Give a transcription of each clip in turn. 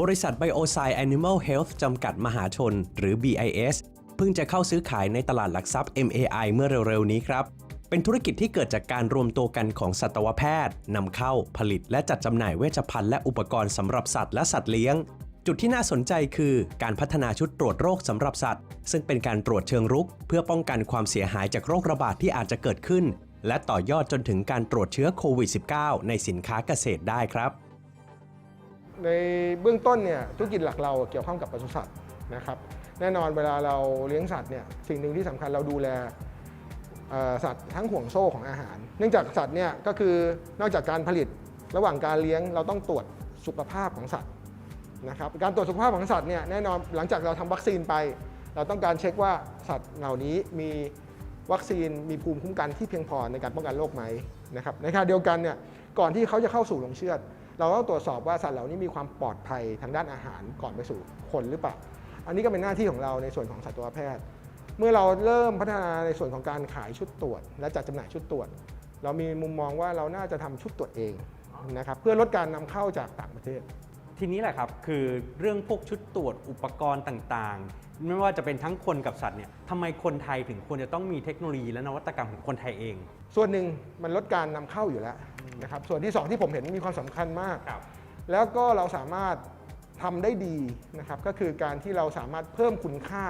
บริษัท Biosci Animal Health จำกัดมหาชน หรือ BIS เพิ่งจะเข้าซื้อขายในตลาดหลักทรัพย์ MAI เมื่อเร็วๆนี้ครับ เป็นธุรกิจที่เกิดจากการรวมตัวกันของสัตวแพทย์นำเข้าผลิต และจัดจำหน่ายเวชภัณฑ์และอุปกรณ์สำหรับสัตว์และสัตว์เลี้ยง จุดที่น่าสนใจคือการพัฒนาชุดตรวจโรคสำหรับสัตว์ ซึ่งเป็นการตรวจเชิงรุก เพื่อป้องกันความเสียหายจากโรคระบาดที่อาจจะเกิดขึ้น และต่อยอดจนถึงการตรวจเชื้อโควิด -19 ในสินค้าเกษตรได้ครับ ในเบื้องต้นเนี่ยธุรกิจหลักเราเกี่ยวข้องกับปศุสัตว์นะครับแน่นอนเวลาเราเลี้ยงสัตว์เนี่ยสิ่งหนึ่งที่สำคัญเราดูแล สัตว์ทั้งห่วงโซ่ของอาหาร เนื่องจากสัตว์เนี่ยก็คือนอกจากการผลิตระหว่างการเลี้ยงเราต้องตรวจสุขภาพของสัตว์นะครับการตรวจสุขภาพของสัตว์เนี่ยแน่นอนหลังจากเราทำวัคซีนไป เราต้องการเช็คว่าสัตว์เหล่านี้มีวัคซีนมีภูมิคุ้มกันที่เพียงพอในการป้องกันโรคไหมนะครับในขณะเดียวกันเนี่ยก่อนที่เขาจะเข้าสู่โรงเชือด เราต้องตรวจสอบว่าสัตว์เหล่านี้มีความปลอดภัยทางด้านอาหารก่อนไปสู่คนหรือเปล่า อันนี้ก็เป็นหน้าที่ของเราในส่วนของสัตวแพทย์ เมื่อเราเริ่มพัฒนาในส่วนของการขายชุดตรวจ และจัดจำหน่ายชุดตรวจ เรามีมุมมองว่าเราน่าจะทำชุดตรวจเองนะครับเพื่อลดการนำเข้าจากต่างประเทศ ทีนี้แหละครับคือเรื่องพวกชุดตรวจอุปกรณ์ต่างๆ ไม่ว่าจะเป็นทั้งคนกับสัตว์เนี่ยทำไมคนไทยถึงควรจะต้องมีเทคโนโลยีและนวัตกรรมของคนไทยเอง ส่วนหนึ่งมันลดการนำเข้าอยู่แล้วนะครับส่วนที่สองที่ผมเห็นมีความสำคัญมากครับแล้วก็เราสามารถทำได้ดีนะครับก็คือการที่เราสามารถเพิ่มคุณค่า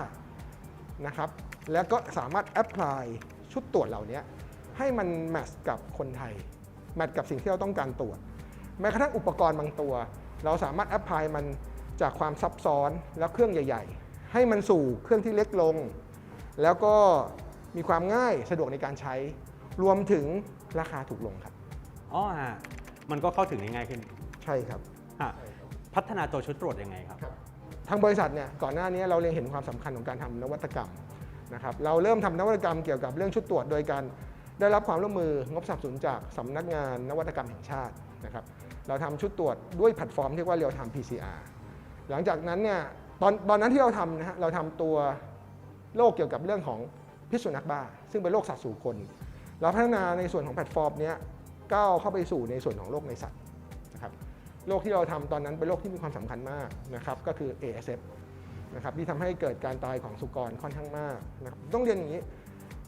นะครับ แล้วก็สามารถแอพพลายชุดตรวจเหล่านี้ให้มันแมทช์กับคนไทย แมทช์กับสิ่งที่เราต้องการตรวจ แม้กระทั่งอุปกรณ์บางตัว เราสามารถแอพพลายมันจากความซับซ้อนแล้วเครื่องใหญ่ ๆ ให้มันสู่เครื่องที่เล็กลง แล้วก็มีความง่ายสะดวกในการใช้ รวมถึงราคาถูกลงครับอ๋อฮะมันก็เข้าถึงได้ง่ายขึ้น ใช่ครับฮะพัฒนาตัวชุดตรวจยังไงครับ ทางบริษัทเนี่ยก่อนหน้านี้เราเล็งเห็นความสำคัญของการทำนวัตกรรมนะครับเราเริ่มทำนวัตกรรมเกี่ยวกับเรื่องชุดตรวจโดยการได้รับความร่วมมืองบสนับสนุนจากสำนักงานนวัตกรรมแห่งชาตินะครับเราทำชุดตรวจด้วยแพลตฟอร์มที่เรียกว่า Real Time PCR หลังจากนั้นเนี่ยตอนตอนนั้นที่เราทำนะฮะเราทำตัวโรคเกี่ยวกับเรื่องของพิษสุนัขบ้า ซึ่งเป็นโรคสัตว์สู่คน เราพัฒนาในส่วนของแพลตฟอร์มนี้ก้าวเข้าไปสู่ในส่วนของโรคในสัตว์ โรคที่เราทำตอนนั้นเป็นโรคที่มีความสำคัญมากนะครับก็คือ ASF นะครับที่ทำให้เกิดการตายของสุกรค่อนข้างมากนะครับต้องเรียนอย่างนี้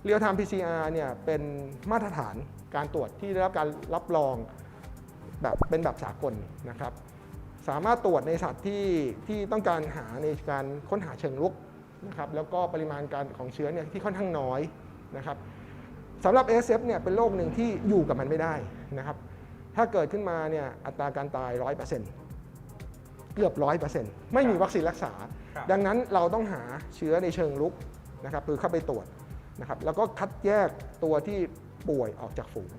Real Time PCR เนี่ยเป็นมาตรฐานการตรวจที่ได้รับการรับรองแบบเป็นแบบสากลนะครับสามารถตรวจในสัตว์ที่ที่ต้องการหาในการค้นหาเชิงรุกนะครับแล้วก็ปริมาณการของเชื้อเนี่ยที่ค่อนข้างน้อยนะครับสำหรับ ASF เนี่ยเป็นโรคหนึ่งที่อยู่กับมันไม่ได้นะครับ ถ้าเกิดขึ้นมาเนี่ยอัตราการตาย 100%เกือบ 100%ไม่มีวัคซีนรักษาครับดังนั้นเราต้องหาเชื้อในเชิงรุกนะครับคือเข้าไปตรวจนะครับแล้วก็คัดแยกตัวที่ป่วยออกจากฝูง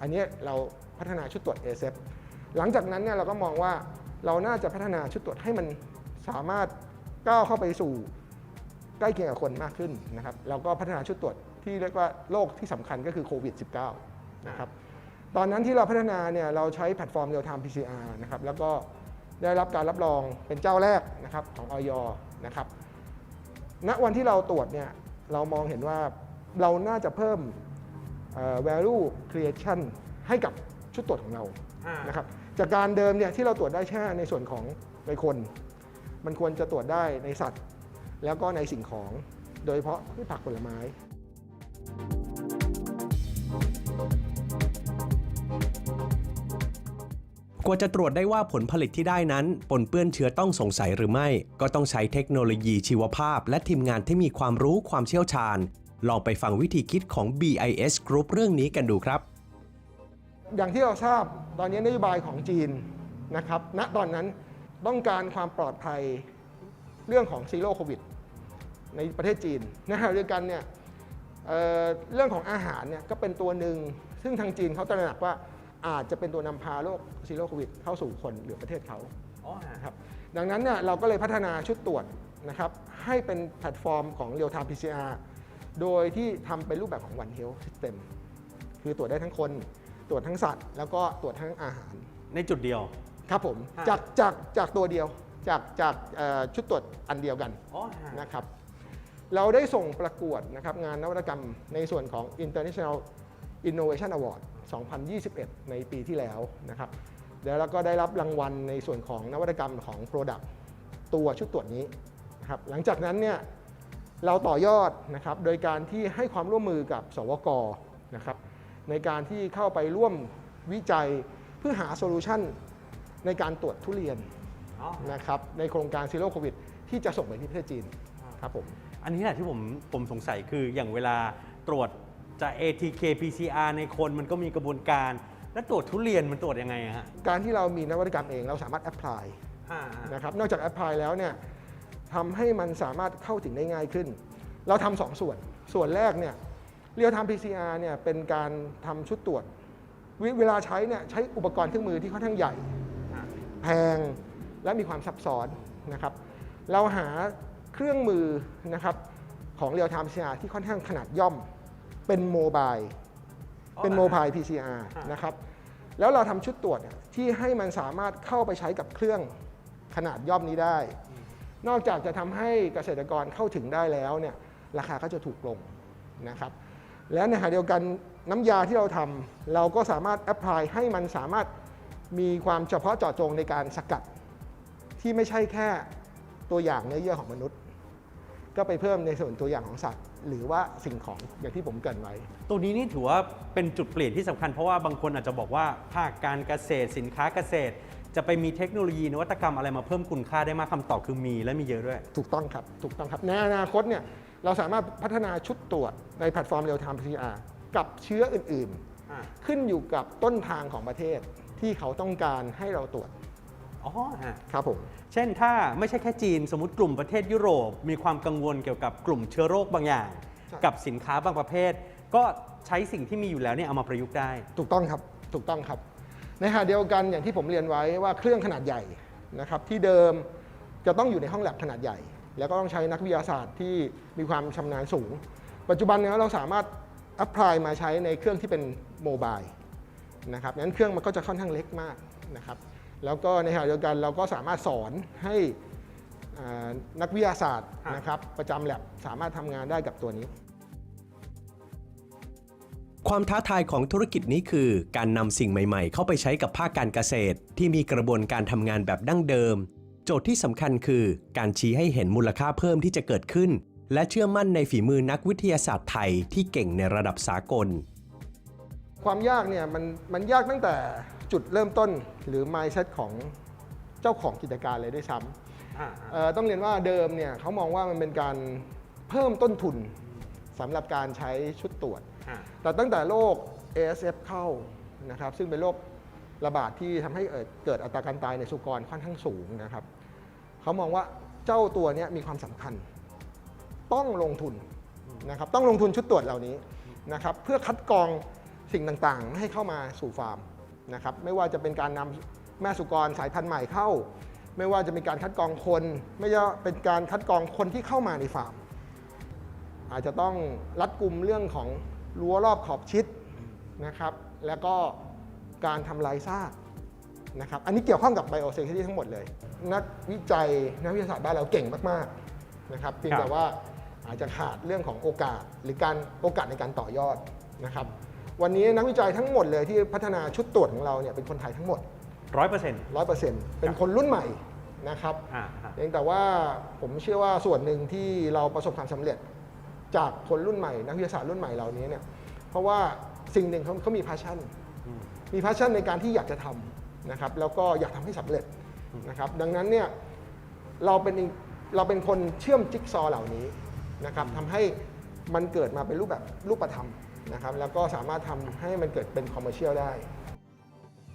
อันนี้เราพัฒนาชุดตรวจ ASF หลังจากนั้นเนี่ยเราก็มองว่าเราน่าจะพัฒนาชุดตรวจให้มันสามารถก้าวเข้าไปสู่ใกล้เคียงกับคนมากขึ้นนะครับแล้วก็พัฒนาชุดตรวจที่เรียกว่าโรคที่สำคัญก็คือโควิด -19 นะครับ ตอนนั้นที่เราพัฒนาเนี่ยเราใช้แพลตฟอร์ม Real Time PCR นะครับแล้วก็ได้รับการรับรองเป็นเจ้าแรกนะครับของออยนะครับณวันที่เราตรวจเนี่ยเรามองเห็นว่าเราน่าจะเพิ่มเอ่อ value creation ให้กับชุดตรวจของเราอ่านนะครับจากการเดิมเนี่ยที่เราตรวจได้แค่ในส่วนของในคน มันควรจะตรวจได้ในสัตว์ แล้วก็ในสิ่งของโดยเฉพาะพืชผักผลไม้ กว่าจะตรวจได้ว่าผลผลิตที่ได้นั้น ปนเปื้อนเชื้อต้องสงสัยหรือไม่ ก็ต้องใช้เทคโนโลยีชีวภาพ และทีมงานที่มีความรู้ความเชี่ยวชาญ ลองไปฟังวิธีคิดของ BIS Group เรื่องนี้กันดูครับ อย่างที่เราทราบตอนนี้นโยบายของจีนนะครับณตอนนั้นต้องการความปลอดภัยเรื่องของซีโร่โควิดในประเทศจีนในขณะเดียกันเนี่ยเเรื่องของอาหารเนี่ยก็เป็นตัวหนึ่งซึ่งทางจีนเขาตระหนักว่า อาจจะเป็นตัวนำพาโรคซีโร่โควิดเข้าสู่คนหรือประเทศเขาอ๋อฮะนะครับดังนั้นเนี่ยเราก็เลยพัฒนาชุดตรวจนะครับให้เป็นแพลตฟอร์มของ Real Time PCR โดยที่ทำเป็นรูปแบบของ One Health System คืคือตรวจได้ทั้งคน ตรวจทั้งสัตว์ แล้วก็ตรวจทั้งอาหาร ในจุดเดียว ครับผม ฮะ จากจากจากตัวเดียว จากจากเอ่อชุดตรวจอันเดียวกัน อ๋อฮะ นะครับ เราได้ส่งประกวดนะครับงานนวัตกรรมในส่วนของ International Innovation Award 2021 ในปีที่แล้วนะครับแล้วเราก็ได้รับรางวัลในส่วนของนวัตกรรมของ Product ตัวชุดตรวจนี้นะครับหลังจากนั้นเนี่ยเราต่อยอดนะครับโดยการที่ให้ความร่วมมือกับ สวกนะครับในการที่เข้าไปร่วมวิจัยเพื่อหาโซลูชันในการตรวจทุเรียนนะครับในโครงการซีโร่โควิดที่จะส่งไปที่ประเทศจีนครับผมอันนี้แหละที่ผมผมสงสัยคืออย่างเวลาตรวจ จะ ATK PCR ในคนมันก็มีกระบวนการ แล้วตรวจทุเรียนมันตรวจยังไงอะฮะการที่เรามีนวัตกรรมเองเราสามารถแอพพลายอ่านะครับนอกจากแอพพลายแล้วเนี่ยทำให้มันสามารถเข้าถึงได้ง่ายขึ้น เราทำสองส่วน ส่วนแรกเนี่ยเรียลไทม์ PCR เนี่ยเป็นการทำชุดตรวจเวเวลาใช้เนี่ยใช้อุปกรณ์เครื่องมือที่ค่อนข้างใหญ่ อ่าแพงและมีความซับซ้อนนะครับ เราหาเครื่องมือนะครับของ Real Time PCR ที่ค่อนข้างขนาดย่อม เป็นโมบาย เป็นโมบาย PCR นะครับ แล้วเราทำชุดตรวจเนี่ยที่ให้มันสามารถเข้าไปใช้กับเครื่องขนาดย่อมนี้ได้ นอกจากจะทำให้เกษตรกรเข้าถึงได้แล้วเนี่ยราคาก็จะถูกลงนะครับ และในขณะเดียวกันน้ำยาที่เราทำเราก็สามารถแอพพลายให้มันสามารถมีความเฉพาะเจาะจงในการสกัด ที่ไม่ใช่แค่ตัวอย่างเนื้อเยื่อของมนุษย์ ก็ไปเพิ่มในส่วนตัวอย่างของสัตว์ หรือว่าสิ่งของอย่างที่ผมเกรินไว้ ตรงนี้นี่ถือว่าเป็นจุดเปลี่ยนที่สำคัญเพราะว่าบางคนอาจจะบอกว่าภาคการเกษตรสินค้าเกษตร จะไปมีเทคโนโลยีนวัตกรรมอะไรมาเพิ่มคุณค่าได้มากคำตอบคือมีและมีเยอะด้วย ถูกต้องครับถูกต้องครับในอนาคตเนี่ยเราสามารถพัฒนาชุดตรวจในแพลตฟอร์ม Real Time PCR กับเชื้ออื่นอ่าๆขึ้นอยู่กับต้นทางของประเทศที่เขาต้องการให้เราตรวจ อ๋อฮะครับผม เช่นถ้าไม่ใช่แค่จีนสมมติกลุ่มประเทศยุโรป มีความกังวลเกี่ยวกับกลุ่มเชื้อโรคบางอย่าง ใช่ กับสินค้าบางประเภท ก็ใช้สิ่งที่มีอยู่แล้วเนี่ยเอามาประยุกต์ได้ ถูกต้องครับ ถูกต้องครับ ในขณะเดียวกันอย่างที่ผมเรียนไว้ว่าเครื่องขนาดใหญ่นะครับที่เดิมจะต้องอยู่ในห้องแลบขนาดใหญ่ แล้วก็ต้องใช้นักวิทยาศาสตร์ที่มีความชำนาญสูง ปัจจุบันเนี้เราสามารถอัพพลายมาใช้ในเครื่องที่เป็นโมบายนะครับนั้นเครื่องมันก็จะค่อนข้างเล็กมากนะครับ แล้วก็ในขณะเดียวกันเราก็สามารถสอนให้อ่านักวิทยาศาสตร์อะนะครับประจำแลบสามารถทำงานได้กับตัวนี้ ความท้าทายของธุรกิจนี้คือ การนำสิ่งใหม่ๆ เข้าไปใช้กับภาคการเกษตร ที่มีกระบวนการทำงานแบบดั้งเดิม โจทย์ที่สำคัญคือ การชี้ให้เห็นมูลค่าเพิ่มที่จะเกิดขึ้น และเชื่อมั่นในฝีมือนักวิทยาศาสตร์ไทยที่เก่งในระดับสากล ความยากเนี่ยมันมันยากตั้งแต่จุดเริ่มต้นหรือ mindset ของเจ้าของกิจการเลยด้วยซ้ำเอ่อต้องเรียนว่าเดิมเนี่ยเขามองว่ามันเป็นการเพิ่มต้นทุนสำหรับการใช้ชุดตรวจ แต่ตั้งแต่โรค ASF เข้านะครับซึ่งเป็นโรคระบาดที่ทำให้เอ่อเกิดอัตราการตายในสุกรค่อนข้างสูงนะครับเขามองว่าเจ้าตัวเนี้ยมีความสำคัญ ต้องลงทุนนะครับต้องลงทุนชุดตรวจเหล่านี้นะครับเพื่อคัดกรอง สิ่งต่างๆ ไม่ให้เข้ามาสู่ฟาร์มนะครับไม่ว่าจะเป็นการนำแม่สุกรสายพันธุ์ใหม่เข้า ไม่ว่าจะมีการคัดกรองคน ไม่ว่าเป็นการคัดกรองคนที่เข้ามาในฟาร์ม อาจจะต้องรัดกุมเรื่องของรั้วรอบขอบชิดนะครับ แล้วก็การทำลายซากนะครับอันนี้เกี่ยวข้องกับ biosecurity ทั้งหมดเลย นักวิจัยนักวิทยาศาสตร์บ้านเราเก่งมากๆนะครับเพียงแต่ว่าอาจจะขาดเรื่องของโอกาสหรือการโอกาสในการต่อยอดนะครับ วันนี้นักวิจัยทั้งหมดเลยที่พัฒนาชุดตรวจของเราเนี่ยเป็นคนไทยทั้งหมด ร้อยเปอร์เซ็นต์100%เป็นคนรุ่นใหม่นะครับอ่าฮะ เพียงแต่ว่าผมเชื่อว่าส่วนหนึ่งที่เราประสบความสำเร็จ จากคนรุ่นใหม่ นักวิทยาศาสตร์รุ่นใหม่เหล่านี้เนี่ยเพราะว่าสิ่งหนึ่งเขาเขามี passion มี passion ในการที่อยากจะทำนะครับแล้วก็อยากทำให้สำเร็จนะครับดังนั้นเนี่ยเราเป็นอีกเราเป็นคนเชื่อมจิ๊กซอว์เหล่านี้นะครับทำให้มันเกิดมาเป็นรูปแบบรูปธรรม นะครับแล้วก็สามารถทำให้มันเกิดเป็นคอมเมอร์เชียลได้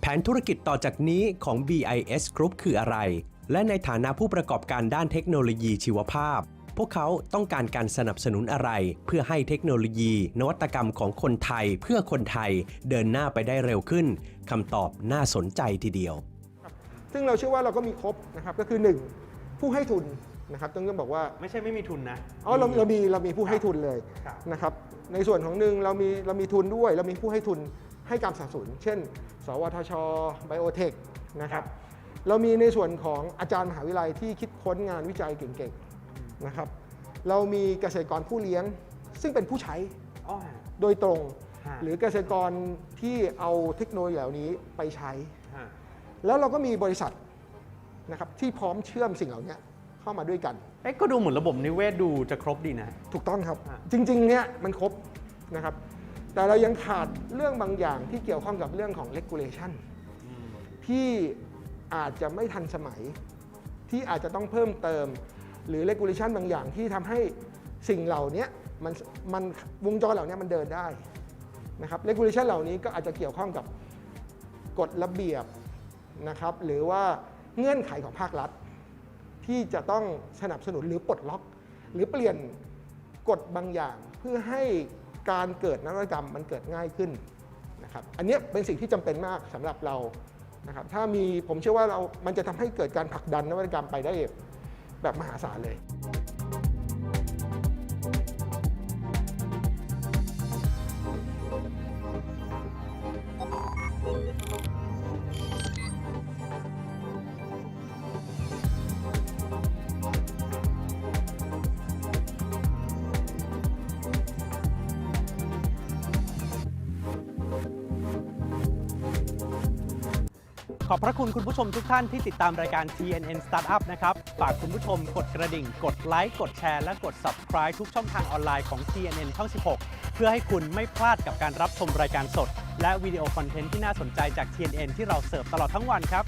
แผนธุรกิจต่อจากนี้ของ BIS Group คืออะไร และในฐานะผู้ประกอบการด้านเทคโนโลยีชีวภาพ พวกเขาต้องการการสนับสนุนอะไร เพื่อให้เทคโนโลยี นวัตกรรมของคนไทย เพื่อคนไทยเดินหน้าไปได้เร็วขึ้นคำตอบน่าสนใจทีเดียว ซึ่งเราเชื่อว่าเราก็มีครบนะครับก็คือ 1 ผู้ให้ทุน นะครับต้องต้องบอกว่าไม่ใช่ไม่มีทุนนะอ๋อเราเรามีเรามีผู้ให้ทุนเลยครับนะครับในส่วนของหนึ่งเรามีเรามีทุนด้วย เรามีผู้ให้ทุนให้การสนับสนุนเช่น สวทชไบโอเทคนะครับเรามีในส่วนของอาจารย์มหาวิทยาลัยที่คิดค้นงานวิจัยเก่งๆนะครับเรามีเกษตรกรผู้เลี้ยงซึ่งเป็นผู้ใช้อ๋อฮะโดยตรงฮะหรือเกษตรกรที่เอาเทคโนโลยีเหล่านี้ไปใช้ฮะแล้วเราก็มีบริษัทนะครับที่พร้อมเชื่อมสิ่งเหล่านี้ เข้ามาด้วยกัน เอ๊ะก็ดูเหมือนระบบนิเวศดูจะครบดีนะ ถูกต้องครับ อะ จริงๆเนี่ยมันครบนะครับ แต่เรายังขาดเรื่องบางอย่างที่เกี่ยวข้องกับเรื่องของ regulation ที่อาจจะไม่ทันสมัย ที่อาจจะต้องเพิ่มเติม หรือ regulation บางอย่างที่ทำให้สิ่งเหล่านี้มันมันวงจรเหล่านี้มันเดินได้นะครับ regulation เหล่านี้ก็อาจจะเกี่ยวข้องกับกฎระเบียบนะครับ หรือว่าเงื่อนไขของภาครัฐ ที่จะต้องสนับสนุนหรือปลดล็อก หรือเปลี่ยนกฎบางอย่างเพื่อให้การเกิดนวัตกรรมมันเกิดง่ายขึ้นนะครับอันนี้เป็นสิ่งที่จำเป็นมากสำหรับเรานะครับถ้ามีผมเชื่อว่าเรา มันจะทำให้เกิดการผลักดันนวัตกรรมไปได้แบบมหาศาลเลย ขอบพระคุณคุณผู้ชมทุกท่านที่ติดตามรายการ TNN Startup นะครับ ฝากคุณผู้ชมกดกระดิ่ง กดไลค์ กดแชร์ และกด subscribe ทุกช่องทางออนไลน์ของ TNN ช่อง 16 เพื่อให้คุณไม่พลาดกับการรับชมรายการสด และวิดีโอคอนเทนต์ที่น่าสนใจจาก TNN ที่เราเสิร์ฟตลอดทั้งวันครับ